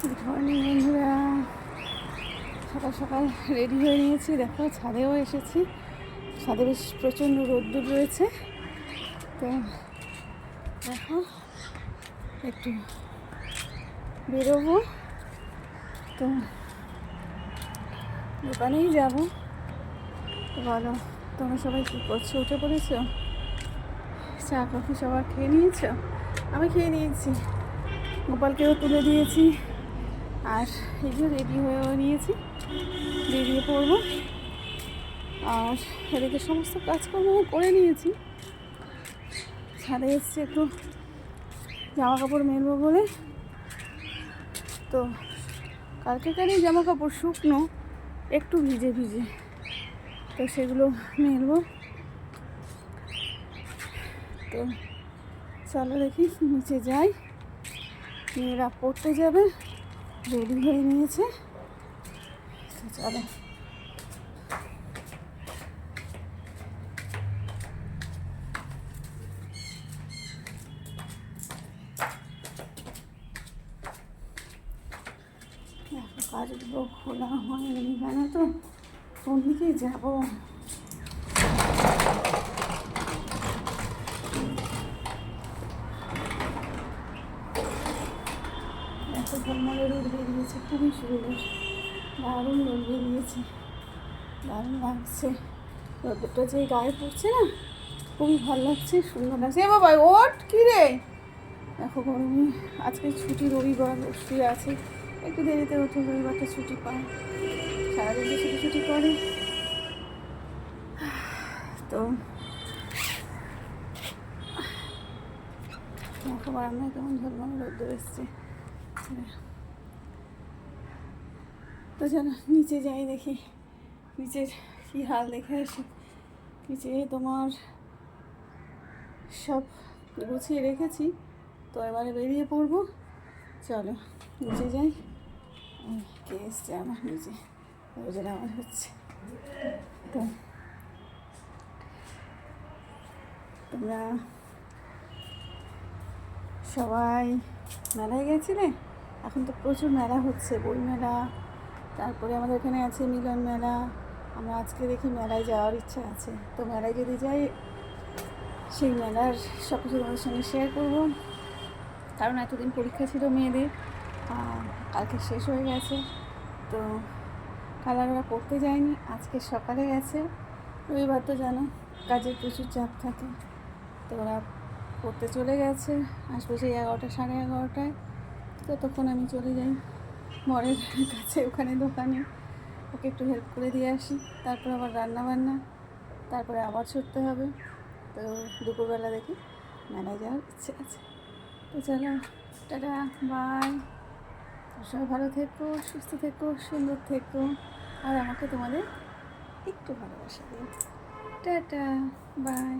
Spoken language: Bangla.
গুড মর্নিং বন্ধুরা। সকাল সকাল রেডি হয়ে নিয়েছি। দেখো, ছাদেও এসেছি। ছাদে বেশ প্রচণ্ড রোদ্দুর রয়েছে। তো দেখো, একটু বেরোবো। তো দোকানেই যাব। বলো তোমরা সবাই কী করছ? উঠে পড়েছো? চা, কফি সবার খেয়ে নিয়েছো? আমি খেয়ে নিয়েছি। গোপালকেও তুলে দিয়েছি। আর এই যে রেডি হয়েও নিয়েছি। বেরিয়ে পড়ব। আর এদিকে সমস্ত কাজকর্ম করে নিয়েছি। ছাদে এসছি একটু জামা কাপড় মেলবো বলে। তো কালকেকারই জামা কাপড় শুকনো, একটু ভিজে ভিজে। তো সেগুলো মেলবো। তো চলো দেখি, নিচে যাই। মেয়েরা পড়তে যাবে। রেডি হয়ে নিয়েছে। চলো। কাজগুলো খোলা হয়নি। কেন তো কোন দিকে যাব? এত ঝলমলে রোদ বেরিয়েছে খুবই সুন্দর। দারুণ রোদ বেরিয়েছে, দারুণ লাগছে। রোদটা যে গায়ে পড়ছে না, খুবই ভালো লাগছে, সুন্দর লাগছে। এ বাবা ওট কী রে? দেখো গরমে, আজকে ছুটি রবিবার অবশ্যই আছে। একটু দেরিতে ওঠে, রবিবারটা ছুটি পায়। সারাদিন ছুটি ছুটি করে। তো, দেখো বারান্দায় কেমন ঝলমলে রোদ্দুর এসছে তো চলো, নিচে যাই দেখি। নিচের কী হাল দেখে আসি। নিচে তোমার সব গুছিয়ে রেখেছি, তো এবারে বেরিয়ে পড়ব। চলো, নিচে যাই। কে এসছে আমার নিচে? ওজন আমার হচ্ছে। তো, তোমরা সবাই মেলায় গেছিলে? এখন তো প্রচুর মেলা হচ্ছে, বই মেলা, তারপরে আমাদের এখানে আছে মিলন মেলা, আমরা আজকে দেখি মেলায় যাওয়ার ইচ্ছা আছে। তো মেলায় যদি যাই, সেই মেলার সব কিছু তোমাদের সঙ্গে শেয়ার করব। কারণ এতদিন পরীক্ষা ছিল মেয়েদের কালকে শেষ হয়ে গেছে, তো কাল আর ওরা পড়তে যায়নি, আজকে সকালে গেছে। রবিবার তো জানো, কাজের প্রচুর চাপ থাকে। তো ওরা পড়তে চলে গেছে, আসবে সেই এগারোটা, সাড়ে এগারোটায়। তো তখন আমি চলে যাই বরের কাছে ওখানে দোকানে। ওকে একটু হেল্প করে দিয়ে আসি। তারপর আবার রান্না বান্না তারপরে আবার ছুটতে হবে। তো দুপুরবেলা দেখি মেলায় যাওয়ার ইচ্ছে আছে। তো চলো, টাটা বাই সবাই ভালো থেকো, সুস্থ থেকো, সুন্দর থেকো। আর আমাকে তোমাদের একটু ভালোবাসা দিন টাটা বাই